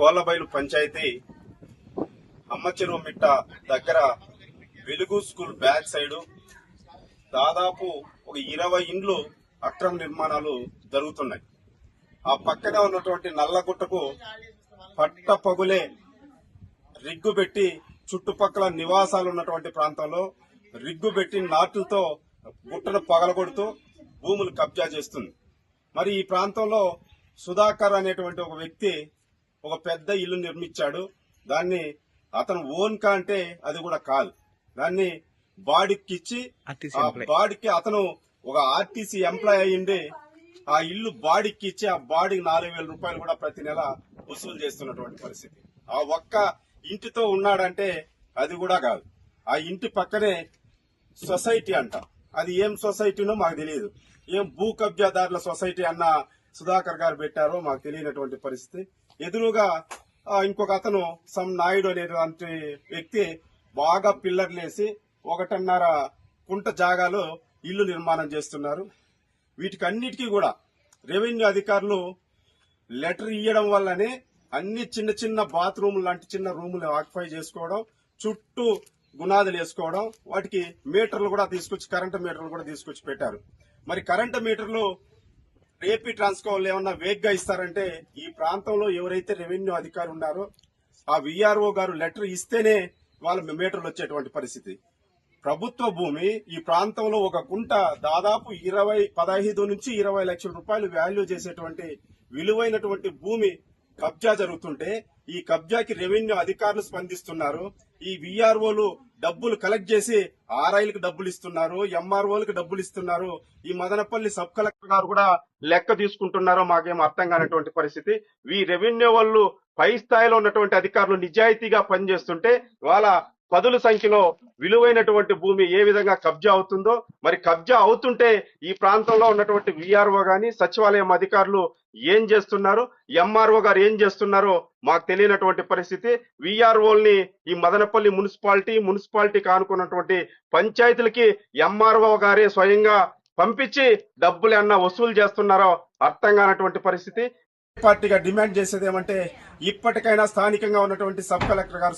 కోలబైలు పంచాయతీ అమ్మచెరువు మిట్ట దగ్గర వెలుగు స్కూల్ బ్యాక్ సైడు దాదాపు ఒక ఇరవై ఇండ్లు అక్రమ నిర్మాణాలు జరుగుతున్నాయి. ఆ పక్కన ఉన్నటువంటి నల్లగుట్టకు పట్ట పగులే రిగ్గు పెట్టి చుట్టుపక్కల నివాసాలు ఉన్నటువంటి ప్రాంతంలో రిగ్గు పెట్టి నాటులతో గుట్టను పగలగొడుతూ భూములు కబ్జా చేస్తుంది. మరి ఈ ప్రాంతంలో సుధాకర్ అనేటువంటి ఒక వ్యక్తి ఒక పెద్ద ఇల్లు నిర్మించాడు. దాన్ని అతను ఓన్ కా అంటే అది కూడా కాదు. దాన్ని బాడికి ఇచ్చి ఆ. బాడికి అతను ఒక ఆర్టీసీ ఎంప్లాయ్ అయ్యిండి ఆ ఇల్లు బాడికి ఇచ్చి ఆ బాడీకి నాలుగు వేల రూపాయలు కూడా ప్రతి నెల వసూలు చేస్తున్నటువంటి పరిస్థితి. ఆ ఒక్క ఇంటితో ఉన్నాడంటే అది కూడా కాదు. ఆ ఇంటి పక్కనే సొసైటీ అంట. అది ఏం సొసైటీనో మాకు తెలియదు. ఏం భూ కబ్జాదారుల సొసైటీ అన్న సుధాకర్ గారు పెట్టారో మాకు తెలియనటువంటి పరిస్థితి. ఎదురుగా ఇంకొక అతను సమ్ నాయుడు అనేటువంటి వ్యక్తి బాగా పిల్లర్లేసి ఒకటిన్నర కుంట జాగాలో ఇల్లు నిర్మాణం చేస్తున్నారు. వీటికి అన్నిటికీ కూడా రెవెన్యూ అధికారులు లెటర్ ఇవ్వడం వల్లనే అన్ని చిన్న చిన్న బాత్రూములు లాంటి చిన్న రూములు ఆక్యుపై చేసుకోవడం చుట్టూ గునాదులు వేసుకోవడం వాటికి మీటర్లు కూడా తీసుకొచ్చి కరెంటు మీటర్లు కూడా తీసుకొచ్చి పెట్టారు. మరి కరెంటు మీటర్లు ఏపీ ట్రాన్స్కోల్ ఏమన్నా వేగ్గా ఇస్తారంటే ఈ ప్రాంతంలో ఎవరైతే రెవెన్యూ అధికారులు ఉన్నారో ఆ విఆర్ఓ గారు లెటర్ ఇస్తేనే వాళ్ళ మీటర్లు వచ్చేటువంటి పరిస్థితి. ప్రభుత్వ భూమి ఈ ప్రాంతంలో ఒక గుంట దాదాపు ఇరవై పదహైదు నుంచి ఇరవై లక్షల రూపాయలు వాల్యూ చేసేటువంటి విలువైనటువంటి భూమి కబ్జా జరుగుతుంటే ఈ కబ్జాకి రెవెన్యూ అధికారులు స్పందిస్తున్నారు. ఈ విఆర్ఓలు డబ్బులు కలెక్ట్ చేసి ఆర్ఐలకు డబ్బులు ఇస్తున్నారు ఎంఆర్ఓలకు డబ్బులు ఇస్తున్నారు. ఈ మదనపల్లి సబ్ కలెక్టర్ గారు కూడా లెక్క తీసుకుంటున్నారో మాకేం అర్థం కానటువంటి పరిస్థితి. ఈ రెవెన్యూ వాళ్ళు పై స్థాయిలో ఉన్నటువంటి అధికారులు నిజాయితీగా పనిచేస్తుంటే వాళ్ళ పదుల సంఖ్యలో విలువైనటువంటి భూమి ఏ విధంగా కబ్జా అవుతుందో మరి కబ్జా అవుతుంటే ఈ ప్రాంతంలో ఉన్నటువంటి విఆర్ఓ గాని సచివాలయం అధికారులు ఏం చేస్తున్నారు? ఎంఆర్ఓ గారు ఏం చేస్తున్నారో మాకు తెలియనటువంటి పరిస్థితి. విఆర్ఓల్ని ఈ మదనపల్లి మున్సిపాలిటీ మున్సిపాలిటీ కానుకున్నటువంటి పంచాయతీలకి ఎంఆర్ఓ గారే స్వయంగా పంపించి డబ్బులు ఏమన్నా వసూలు చేస్తున్నారో అర్థం కానటువంటి పరిస్థితి. పార్టీగా డిమాండ్ చేసేది ఏమంటే ఇప్పటికైనా స్థానికంగా ఉన్నటువంటి సబ్ కలెక్టర్ గారు